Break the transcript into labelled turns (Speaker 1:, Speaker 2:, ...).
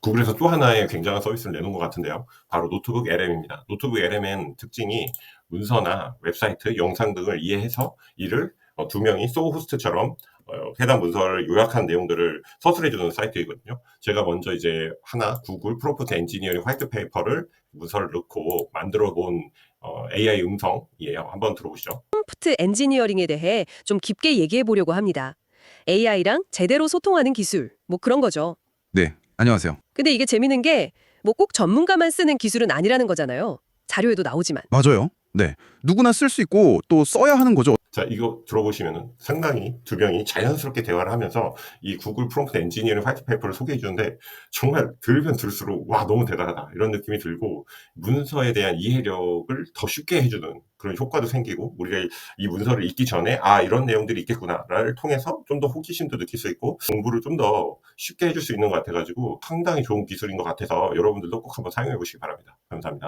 Speaker 1: 구글에서 또 하나의 굉장한 서비스를 내놓은 것 같은데요. 바로 노트북 LM입니다. 노트북 LM은 특징이 문서나 웹사이트, 영상 등을 이해해서 이를 어, 두 명이 소우 호스트처럼 어, 해당 문서를 요약한 내용들을 서술해주는 사이트이거든요. 제가 먼저 이제 하나 구글 프로포트 엔지니어링 화이트 페이퍼를 문서를 넣고 만들어 본 어, AI 음성이에요. 한번 들어보시죠.
Speaker 2: 프롬프트 엔지니어링에 대해 좀 깊게 얘기해 보려고 합니다. AI랑 제대로 소통하는 기술, 뭐 그런 거죠.
Speaker 3: 네, 안녕하세요.
Speaker 2: 근데 이게 재밌는 게 뭐 꼭 전문가만 쓰는 기술은 아니라는 거잖아요. 자료에도 나오지만.
Speaker 3: 맞아요. 네, 누구나 쓸 수 있고 또 써야 하는 거죠.
Speaker 1: 자, 이거 들어보시면은 상당히 두 명이 자연스럽게 대화를 하면서 이 구글 프롬프트 엔지니어링 화이트 페이퍼를 소개해 주는데 정말 들으면 들을수록 와, 너무 대단하다. 이런 느낌이 들고 문서에 대한 이해력을 더 쉽게 해주는 그런 효과도 생기고 우리가 이 문서를 읽기 전에 아, 이런 내용들이 있겠구나를 통해서 좀 더 호기심도 느낄 수 있고 공부를 좀 더 쉽게 해줄 수 있는 것 같아가지고 상당히 좋은 기술인 것 같아서 여러분들도 꼭 한번 사용해 보시기 바랍니다. 감사합니다.